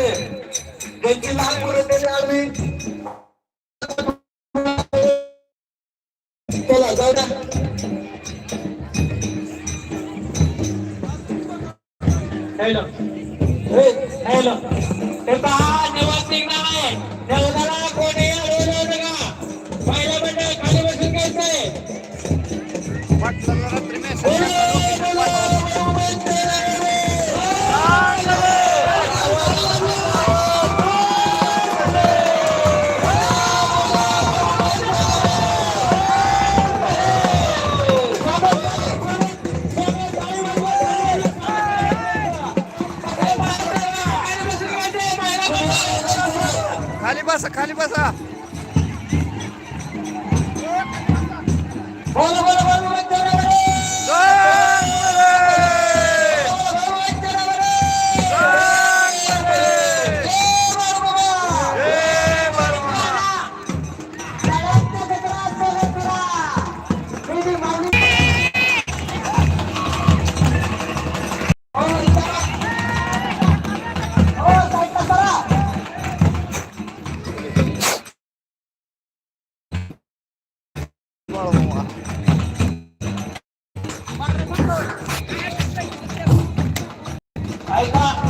आहे. त्यांची लहान मुलं त्यांनी आडवी. चला जाऊ द्या. हे, निवास निघणार आहे. कोणी खाली बसा खाली बसा. बोला बोला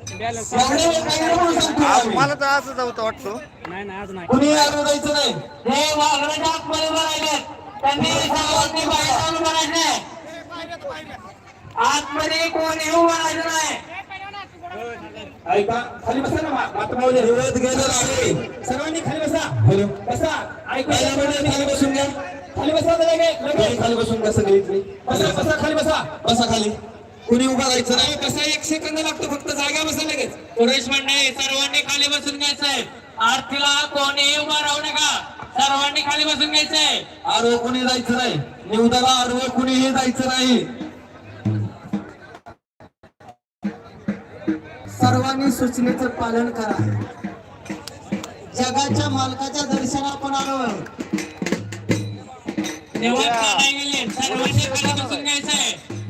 मुलं आज तर असं जाऊतं वाटतो. कुणी आठवडायचं नाही. हे वाघराच्या आतमध्ये भरायचे त्यांनी सर्वांनी बाहेर जाऊन भरायचे आतमध्ये कोणी उभं राहायचं नाही. ऐका खाली बसा ना मातमावले. निवडत गेलेलं आहे सर्वांनी खाली बसा. हॅलो. बसा. ऐकू मंडळ खाली बसून घ्या. खाली बसा खाली बसून कसं घ्यायचं? बसा बसा खाली बसा. बसा खाली. कुणी उभा राहायचं नाही कसा एक सेकंद लागतो फक्त जागा बसा लगेच. पुरुष मंडळी सर्वांनी खाली बसून घ्यायचंय. आरतीला कोणी उभा राहू नका. सर्वांनी खाली बसून घ्यायचंय. आडवं कुणी जायचं नाही. निवदाला आडवं कुणीही जायचं नाही. सर्वांनी सूचनेचं पालन करा. जगाच्या मालकाच्या दर्शना आपण गेले सर्वांनी खाली बसून घ्यायचंय.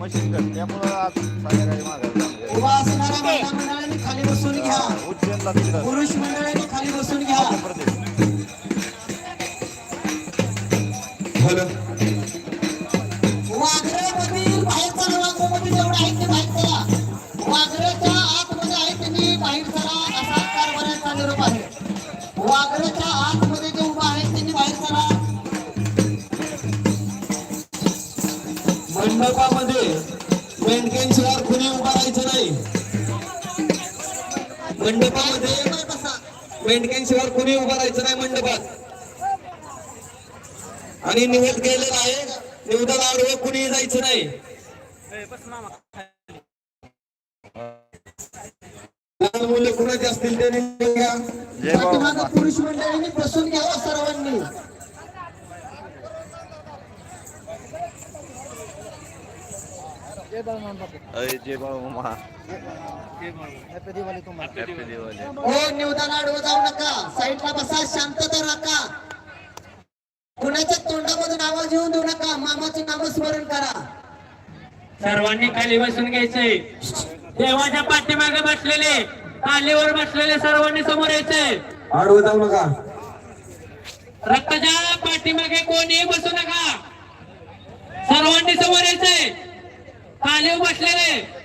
मशीन कर त्यामुळं आज संध्याकाळी मागायला उभा असणाऱ्या महिला मंडळांनी खाली बसून घ्या. उज्जैनला तिकडं. पुरुष मंडळांनी खाली बसून घ्या. प्रदेश मेंढक्यांशिवाय कुणी उभा राहायचं नाही. मंडपामध्ये मेंढक्यांशिवाय कुणी उभा राहायचं नाही मंडपात. आणि निवड केलेलं आहे. निवदाला आडवं कुणी जायचं नाही. लहान मुलं कुणाचे असतील त्यांनी पुरुष मंडळींनी बसून घ्यावं सर्वांनी. अय जय बाबा महा हॅपी दिवाळी हो निवदाला आडवं जाऊ नका. साईडला बसा शांतता राखा. कुणाच्या तोंडामधून आवाज येऊन देऊ नका. मामाचे नामस्मरण करा. सर्वांनी खाली बसून घ्यायचंय देवाच्या पाठीमागे बसलेले तालीवर बसलेले सर्वांनी समोर यायचंय आडवं जाऊ नका. रक्ताच्या पाठीमागे कोणीही बसू नका. सर्वांनी समोर यायचंय तालीवर बसलेले.